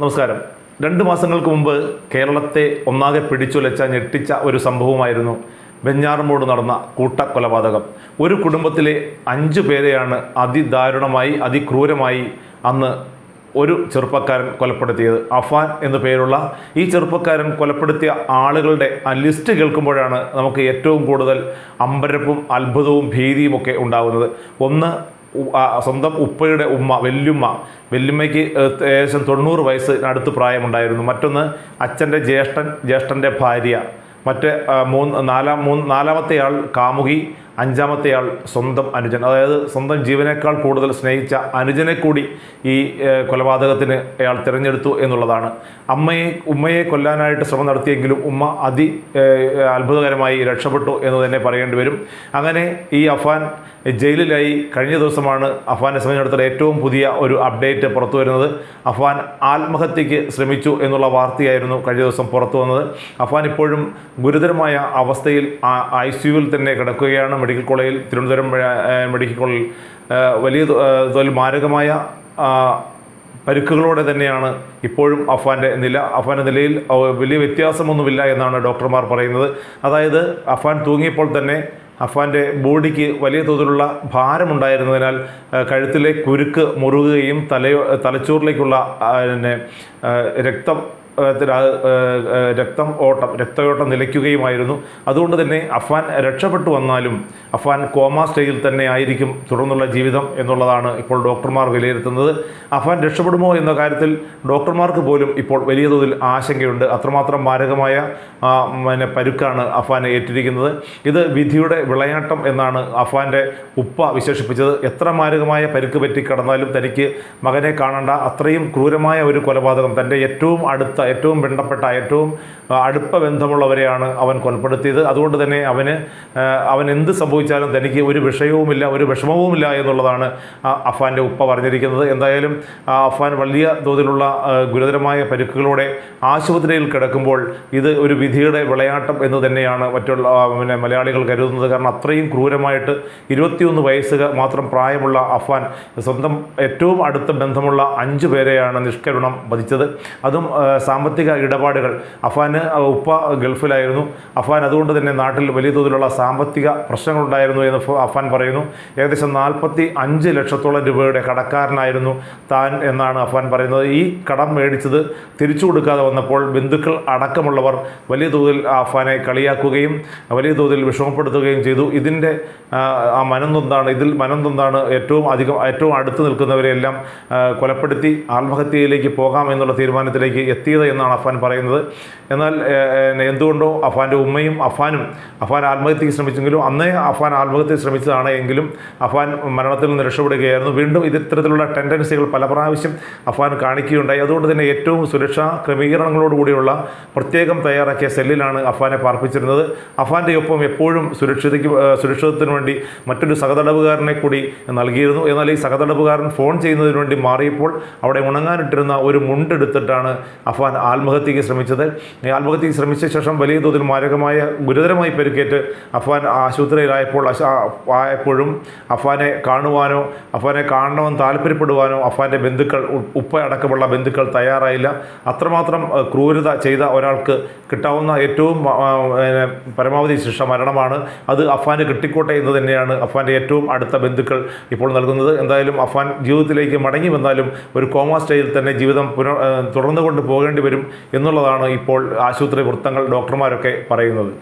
നമസ്കാരം. രണ്ട് മാസങ്ങൾക്ക് മുമ്പ് കേരളത്തെ ഒന്നാകെ പിടിച്ചുലച്ച ഞെട്ടിച്ച ഒരു സംഭവമായിരുന്നു വെഞ്ഞാറമൂട് നടന്ന കൂട്ടക്കൊലപാതകം. ഒരു കുടുംബത്തിലെ അഞ്ചു പേരെയാണ് അതിദാരുണമായി അതിക്രൂരമായി അന്ന് ഒരു ചെറുപ്പക്കാരൻ കൊലപ്പെടുത്തിയത്. അഫാൻ എന്നു പേരുള്ള ഈ ചെറുപ്പക്കാരൻ കൊലപ്പെടുത്തിയ ആളുകളുടെ ആ ലിസ്റ്റ് കേൾക്കുമ്പോഴാണ് നമുക്ക് ഏറ്റവും കൂടുതൽ അമ്പരപ്പും അത്ഭുതവും ഭീതിയും ഒക്കെ ഉണ്ടാകുന്നത്. ഒന്ന് സ്വന്തം ഉപ്പയുടെ ഉമ്മ വല്യുമ്മ. വല്യുമ്മയ്ക്ക് ഏഹ്, ഏകദേശം തൊണ്ണൂറ് വയസ്സ് അടുത്ത് പ്രായമുണ്ടായിരുന്നു. മറ്റൊന്ന് അച്ഛന്റെ ജ്യേഷ്ഠൻ ജ്യേഷ്ഠന്റെ ഭാര്യ. മറ്റ് മൂന്ന് നാലാം മൂന്ന് നാലാമത്തെ ആൾ കാമുകി അഞ്ചാമത്തെ ആൾ സ്വന്തം അനുജൻ. അതായത് സ്വന്തം ജീവനേക്കാൾ കൂടുതൽ സ്നേഹിച്ച അനുജനെ കൂടി ഈ കൊലപാതകത്തിന് അയാൾ തിരഞ്ഞെടുത്തു എന്നുള്ളതാണ്. അമ്മയെ ഉമ്മയെ കൊല്ലാനായിട്ട് ശ്രമം നടത്തിയെങ്കിലും ഉമ്മ അതി അത്ഭുതകരമായി രക്ഷപ്പെട്ടു എന്ന് തന്നെ പറയേണ്ടി വരും. അങ്ങനെ ഈ അഫാൻ ജയിലിലായി കഴിഞ്ഞ ദിവസമാണ് അഫ്ഗാനെ സംബന്ധിച്ചിടത്തോളം ഏറ്റവും പുതിയ ഒരു അപ്ഡേറ്റ് പുറത്തു വരുന്നത്. അഫ്ഗാൻ ആത്മഹത്യക്ക് ശ്രമിച്ചു എന്നുള്ള വാർത്തയായിരുന്നു കഴിഞ്ഞ ദിവസം പുറത്തു വന്നത്. അഫ്ഗാൻ ഇപ്പോഴും ഗുരുതരമായ അവസ്ഥയിൽ ഐ സിയുവിൽ തന്നെ കിടക്കുകയാണ്. മെഡിക്കൽ കോളേജിൽ തിരുവനന്തപുരം മെഡിക്കൽ കോളേജിൽ വലിയ തോതിൽ മാരകമായ പരുക്കുകളോടെ തന്നെയാണ് ഇപ്പോഴും അഫ്ഗാന്റെ നില. അഫ്ഗാന്റെ നിലയിൽ വലിയ വ്യത്യാസമൊന്നുമില്ല എന്നാണ് ഡോക്ടർമാർ പറയുന്നത്. അതായത് അഫ്ഗാൻ തൂങ്ങിയപ്പോൾ തന്നെ അഫാന്റെ ബോഡിക്ക് വലിയ തോതിലുള്ള ഭാരമുണ്ടായിരുന്നതിനാൽ കഴുത്തിലെ കുരുക്ക് മുറുകുകയും തലയോ തലച്ചോറിലേക്കുള്ള പിന്നെ രക്തം രക്തം ഓട്ടം രക്തയോട്ടം നിലയ്ക്കുകയുമായിരുന്നു. അതുകൊണ്ട് തന്നെ അഫ്വാൻ രക്ഷപ്പെട്ടു വന്നാലും അഫ്വാൻ കോമ സ്റ്റേജിൽ തന്നെ ആയിരിക്കും തുടർന്നുള്ള ജീവിതം എന്നുള്ളതാണ് ഇപ്പോൾ ഡോക്ടർമാർ വിലയിരുത്തുന്നത്. അഫ്വാൻ രക്ഷപ്പെടുമോ എന്ന കാര്യത്തിൽ ഡോക്ടർമാർക്ക് പോലും ഇപ്പോൾ വലിയ തോതിൽ ആശങ്കയുണ്ട്. അത്രമാത്രം മാരകമായ പിന്നെ പരുക്കാണ് അഫ്വാൻ ഏറ്റിരിക്കുന്നത്. ഇത് വിധിയുടെ വിളയാട്ടം എന്നാണ് അഫ്വാന്റെ ഉപ്പ വിശേഷിപ്പിച്ചത്. എത്ര മാരകമായ പരുക്ക് പറ്റി കടന്നാലും തനിക്ക് മകനെ കാണേണ്ട. അത്രയും ക്രൂരമായ ഒരു കൊലപാതകം തന്റെ ഏറ്റവും അടുത്ത ഏറ്റവും ബന്ധപ്പെട്ട ഏറ്റവും അടുപ്പ ബന്ധമുള്ളവരെയാണ് അവൻ കൊലപ്പെടുത്തിയത്. അതുകൊണ്ട് തന്നെ അവന് അവൻ എന്ത് സംഭവിച്ചാലും തനിക്ക് ഒരു വിഷയവുമില്ല ഒരു വിഷമവുമില്ല എന്നുള്ളതാണ് അഫാന്റെ ഉപ്പ പറഞ്ഞിരിക്കുന്നത്. എന്തായാലും അഫാൻ വലിയ തോതിലുള്ള ഗുരുതരമായ പരിക്കുകളോടെ ആശുപത്രിയിൽ കിടക്കുമ്പോൾ ഇത് ഒരു വിധിയുടെ വിളയാട്ടം എന്ന് തന്നെയാണ് മറ്റുള്ള പിന്നെ മലയാളികൾ കരുതുന്നത്. കാരണം അത്രയും ക്രൂരമായിട്ട് ഇരുപത്തിയൊന്ന് വയസ്സ് മാത്രം പ്രായമുള്ള അഫാൻ സ്വന്തം ഏറ്റവും അടുത്ത ബന്ധമുള്ള അഞ്ച് പേരെയാണ് നിഷ്കരുണം വധിച്ചത്. അതും സാമ്പത്തിക ഇടപാടുകൾ. അഫാന് ഉപ്പ ഗൾഫിലായിരുന്നു. അഫാൻ അതുകൊണ്ട് തന്നെ നാട്ടിൽ വലിയ തോതിലുള്ള സാമ്പത്തിക പ്രശ്നങ്ങളുണ്ടായിരുന്നു എന്ന് അഫാൻ പറയുന്നു. ഏകദേശം നാൽപ്പത്തി അഞ്ച് ലക്ഷത്തോളം രൂപയുടെ കടക്കാരനായിരുന്നു താൻ എന്നാണ് അഫാൻ പറയുന്നത്. ഈ കടം മേടിച്ചത് തിരിച്ചു കൊടുക്കാതെ വന്നപ്പോൾ ബന്ധുക്കൾ അടക്കമുള്ളവർ വലിയ തോതിൽ അഫാനെ കളിയാക്കുകയും വലിയ തോതിൽ വിഷമപ്പെടുത്തുകയും ചെയ്തു. ഇതിന്റെ ആ, മനന്തൊന്താണ് ഇതിൽ മനംതൊന്താണ് ഏറ്റവും അധികം ഏറ്റവും അടുത്ത് നിൽക്കുന്നവരെല്ലാം കൊലപ്പെടുത്തി ആത്മഹത്യയിലേക്ക് പോകാം എന്നുള്ള തീരുമാനത്തിലേക്ക് എത്തിയത് എന്നാണ് അഫാൻ പറയുന്നത്. എന്നാൽ എന്തുകൊണ്ടോ അഫാന്റെ ഉമ്മയും അഫാനും അഫാൻ ആത്മഹത്യക്ക് ശ്രമിച്ചെങ്കിലും അന്നേ അഫാൻ ആത്മഹത്യ ശ്രമിച്ചതാണ് എങ്കിലും അഫാൻ മരണത്തിൽ നിന്ന് രക്ഷപ്പെടുകയായിരുന്നു. വീണ്ടും ഇത് ഇത്തരത്തിലുള്ള ടെൻഡൻസികൾ പല പ്രാവശ്യം അഫാൻ കാണിക്കുകയുണ്ടായി. അതുകൊണ്ട് തന്നെ ഏറ്റവും സുരക്ഷാ ക്രമീകരണങ്ങളോടുകൂടിയുള്ള പ്രത്യേകം തയ്യാറാക്കിയ സെല്ലിലാണ് അഫാനെ പാർപ്പിച്ചിരുന്നത്. അഫാന്റെ ഒപ്പം എപ്പോഴും സുരക്ഷിതയ്ക്ക് സുരക്ഷിതത്തിന് വേണ്ടി മറ്റൊരു സഹതടവുകാരനെ കൂടി നൽകിയിരുന്നു. എന്നാൽ ഈ സഹതടവുകാരൻ ഫോൺ ചെയ്യുന്നതിന് വേണ്ടി മാറിയപ്പോൾ അവിടെ ഉണങ്ങാനിട്ടിരുന്ന ഒരു മുണ്ടെടുത്തിട്ടാണ് അഫാൻ ആത്മഹത്യക്ക് ശ്രമിച്ചത്. ഈ ആത്മഹത്യക്ക് ശ്രമിച്ച ശേഷം വലിയ തോതിൽ മാരകമായ ഗുരുതരമായി പരിക്കേറ്റ് അഫ്വാൻ ആശുപത്രിയിലായപ്പോൾ ആയപ്പോഴും അഫ്വാനെ കാണുവാനോ അഫ്വാനെ കാണണമെന്ന് താല്പര്യപ്പെടുവാനോ അഫ്വാന്റെ ബന്ധുക്കൾ ഉപ്പ അടക്കമുള്ള ബന്ധുക്കൾ തയ്യാറായില്ല. അത്രമാത്രം ക്രൂരത ചെയ്ത ഒരാൾക്ക് കിട്ടാവുന്ന ഏറ്റവും പരമാവധി ശിക്ഷ മരണമാണ്. അത് അഫ്വാന് കിട്ടിക്കോട്ടെ എന്ന് തന്നെയാണ് അഫ്വാന്റെ ഏറ്റവും അടുത്ത ബന്ധുക്കൾ ഇപ്പോൾ നൽകുന്നത്. എന്തായാലും അഫ്വാൻ ജീവിതത്തിലേക്ക് മടങ്ങി വന്നാലും ഒരു കോമ സ്റ്റേജിൽ തന്നെ ജീവിതം പുനർ തുടർന്നുകൊണ്ട് തുടർന്നു വരും എന്നുള്ളതാണ് ഇപ്പോൾ ആശുപത്രി വൃത്തങ്ങൾ ഡോക്ടർമാരൊക്കെ പറയുന്നത്.